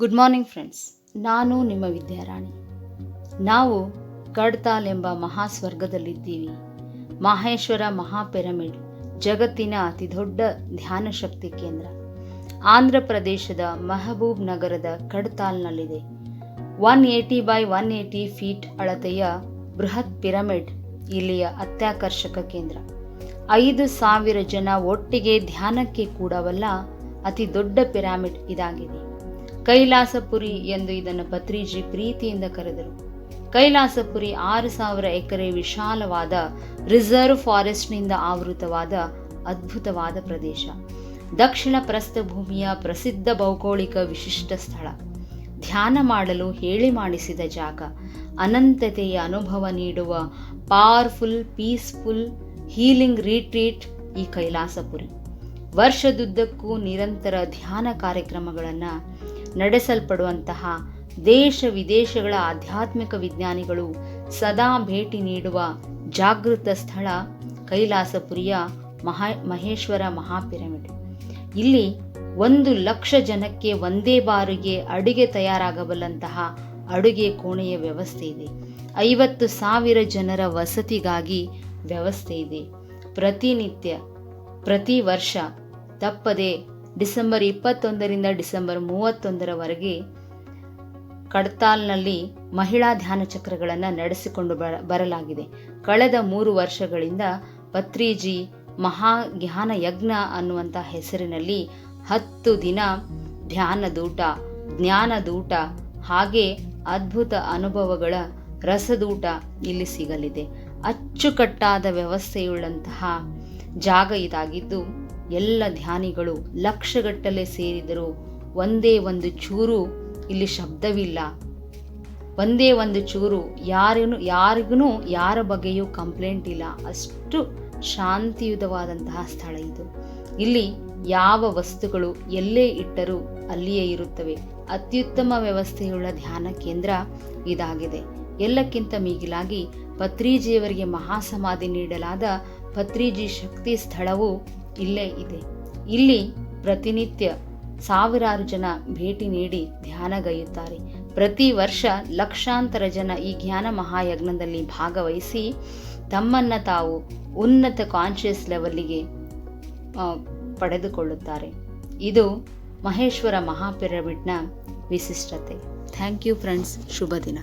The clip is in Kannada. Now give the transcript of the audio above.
ಗುಡ್ ಮಾರ್ನಿಂಗ್ ಫ್ರೆಂಡ್ಸ್ ನಾನು ನಿಮ್ಮ ವಿದ್ಯಾರಾಣಿ. ನಾವು ಕಡ್ತಾಲ್ ಎಂಬ ಮಹಾಸ್ವರ್ಗದಲ್ಲಿದ್ದೀವಿ. ಮಹೇಶ್ವರ ಮಹಾಪಿರಮಿಡ್ ಜಗತ್ತಿನ ಅತಿದೊಡ್ಡ ಧ್ಯಾನ ಶಕ್ತಿ ಕೇಂದ್ರ. ಆಂಧ್ರ ಪ್ರದೇಶದ ಮೆಹಬೂಬ್ ನಗರದ ಕಡ್ತಾಲ್ನಲ್ಲಿದೆ. One eighty by one eighty feet ಅಳತೆಯ ಬೃಹತ್ ಪಿರಮಿಡ್ ಇಲ್ಲಿಯ ಅತ್ಯಾಕರ್ಷಕ ಕೇಂದ್ರ. ಐದು ಸಾವಿರ ಜನ ಒಟ್ಟಿಗೆ ಧ್ಯಾನಕ್ಕೆ ಕೂಡವಲ್ಲ ಅತಿ ದೊಡ್ಡ ಪಿರಾಮಿಡ್ ಇದಾಗಿದೆ. ಕೈಲಾಸಪುರಿ ಎಂದು ಇದನ್ನು ಪತ್ರಿಜಿ ಪ್ರೀತಿಯಿಂದ ಕರೆದರು. ಕೈಲಾಸಪುರಿ ಆರು ಸಾವಿರ ಎಕರೆ ವಿಶಾಲವಾದ ರಿಸರ್ವ್ ಫಾರೆಸ್ಟ್ನಿಂದ ಆವೃತವಾದ ಅದ್ಭುತವಾದ ಪ್ರದೇಶ. ದಕ್ಷಿಣ ಪ್ರಸ್ಥಭೂಮಿಯ ಪ್ರಸಿದ್ಧ ಭೌಗೋಳಿಕ ವಿಶಿಷ್ಟ ಸ್ಥಳ. ಧ್ಯಾನ ಮಾಡಲು ಹೇಳಿ ಮಾಡಿಸಿದ ಜಾಗ. ಅನಂತತೆಯ ಅನುಭವ ನೀಡುವ ಪವರ್ಫುಲ್ ಪೀಸ್ಫುಲ್ ಹೀಲಿಂಗ್ ರಿಟ್ರೀಟ್ ಈ ಕೈಲಾಸಪುರಿ. ವರ್ಷದುದ್ದಕ್ಕೂ ನಿರಂತರ ಧ್ಯಾನ ಕಾರ್ಯಕ್ರಮಗಳನ್ನು ನಡೆಸಲ್ಪಡುವಂತಹ ದೇಶ ವಿದೇಶಗಳ ಆಧ್ಯಾತ್ಮಿಕ ವಿಜ್ಞಾನಿಗಳು ಸದಾ ಭೇಟಿ ನೀಡುವ ಜಾಗೃತ ಸ್ಥಳ ಕೈಲಾಸಪುರಿಯ ಮಹಾ ಮಹೇಶ್ವರ ಮಹಾಪಿರಮಿಡ್. ಇಲ್ಲಿ ಒಂದು ಲಕ್ಷ ಜನಕ್ಕೆ ಒಂದೇ ಬಾರಿಗೆ ಅಡುಗೆ ತಯಾರಾಗಬಲ್ಲಂತಹ ಅಡುಗೆ ಕೋಣೆಯ ವ್ಯವಸ್ಥೆ ಇದೆ. ಐವತ್ತು ಸಾವಿರ ಜನರ ವಸತಿಗಾಗಿ ವ್ಯವಸ್ಥೆ ಇದೆ. ಪ್ರತಿನಿತ್ಯ, ಪ್ರತಿ ವರ್ಷ ತಪ್ಪದೆ ಡಿಸೆಂಬರ್ ಇಪ್ಪತ್ತೊಂದರಿಂದ ಡಿಸೆಂಬರ್ ಮೂವತ್ತೊಂದರವರೆಗೆ ಕಡ್ತಾಲ್ನಲ್ಲಿ ಮಹಿಳಾ ಧ್ಯಾನ ಚಕ್ರಗಳನ್ನು ನಡೆಸಿಕೊಂಡು ಬರ, ಬರಲಾಗಿದೆ. ಕಳೆದ ಮೂರು ವರ್ಷಗಳಿಂದ ಪತ್ರಿಜಿ ಮಹಾ ಜ್ಞಾನ ಯಜ್ಞ ಅನ್ನುವಂಥ ಹೆಸರಿನಲ್ಲಿ ಹತ್ತು ದಿನ ಧ್ಯಾನದೂಟ, ಜ್ಞಾನದೂಟ ಹಾಗೆ ಅದ್ಭುತ ಅನುಭವಗಳ ರಸದೂಟ ಇಲ್ಲಿ ಸಿಗಲಿದೆ. ಅಚ್ಚುಕಟ್ಟಾದ ವ್ಯವಸ್ಥೆಯುಳ್ಳಂತಹ ಜಾಗ ಇದಾಗಿದ್ದು ಎಲ್ಲ ಧ್ಯಾನಿಗಳು ಲಕ್ಷಗಟ್ಟಲೆ ಸೇರಿದರು ಒಂದೇ ಒಂದು ಚೂರು ಇಲ್ಲಿ ಶಬ್ದವಿಲ್ಲ. ಒಂದೇ ಒಂದು ಚೂರು ಯಾರಿಗೂ ಯಾರಿಗೂ ಯಾರ ಬಗ್ಗೆಯೂ ಕಂಪ್ಲೇಂಟ್ ಇಲ್ಲ. ಅಷ್ಟು ಶಾಂತಿಯುತವಾದಂತಹ ಸ್ಥಳ ಇದು. ಇಲ್ಲಿ ಯಾವ ವಸ್ತುಗಳು ಎಲ್ಲೇ ಇಟ್ಟರೂ ಅಲ್ಲಿಯೇ ಇರುತ್ತವೆ. ಅತ್ಯುತ್ತಮ ವ್ಯವಸ್ಥೆಯುಳ್ಳ ಧ್ಯಾನ ಕೇಂದ್ರ ಇದಾಗಿದೆ. ಎಲ್ಲಕ್ಕಿಂತ ಮಿಗಿಲಾಗಿ ಪತ್ರಿಜಿಯವರಿಗೆ ಮಹಾಸಮಾಧಿ ನೀಡಲಾದ ಪತ್ರಿಜಿ ಶಕ್ತಿ ಸ್ಥಳವು ಇಲ್ಲೇ ಇದೆ. ಇಲ್ಲಿ ಪ್ರತಿನಿತ್ಯ ಸಾವಿರಾರು ಜನ ಭೇಟಿ ನೀಡಿ ಧ್ಯಾನಗೈಯುತ್ತಾರೆ ಪ್ರತಿ ವರ್ಷ ಲಕ್ಷಾಂತರ ಜನ ಈ ಜ್ಞಾನ ಮಹಾಯಜ್ಞದಲ್ಲಿ ಭಾಗವಹಿಸಿ ತಮ್ಮನ್ನ ತಾವು ಉನ್ನತ ಕಾನ್ಷಿಯಸ್ ಲೆವೆಲ್ಲಿಗೆ ಪಡೆದುಕೊಳ್ಳುತ್ತಾರೆ. ಇದು ಮಹೇಶ್ವರ ಮಹಾಪಿರಮಿಡ್ನ ವಿಶಿಷ್ಟತೆ. ಥ್ಯಾಂಕ್ ಯು ಫ್ರೆಂಡ್ಸ್ ಶುಭ ದಿನ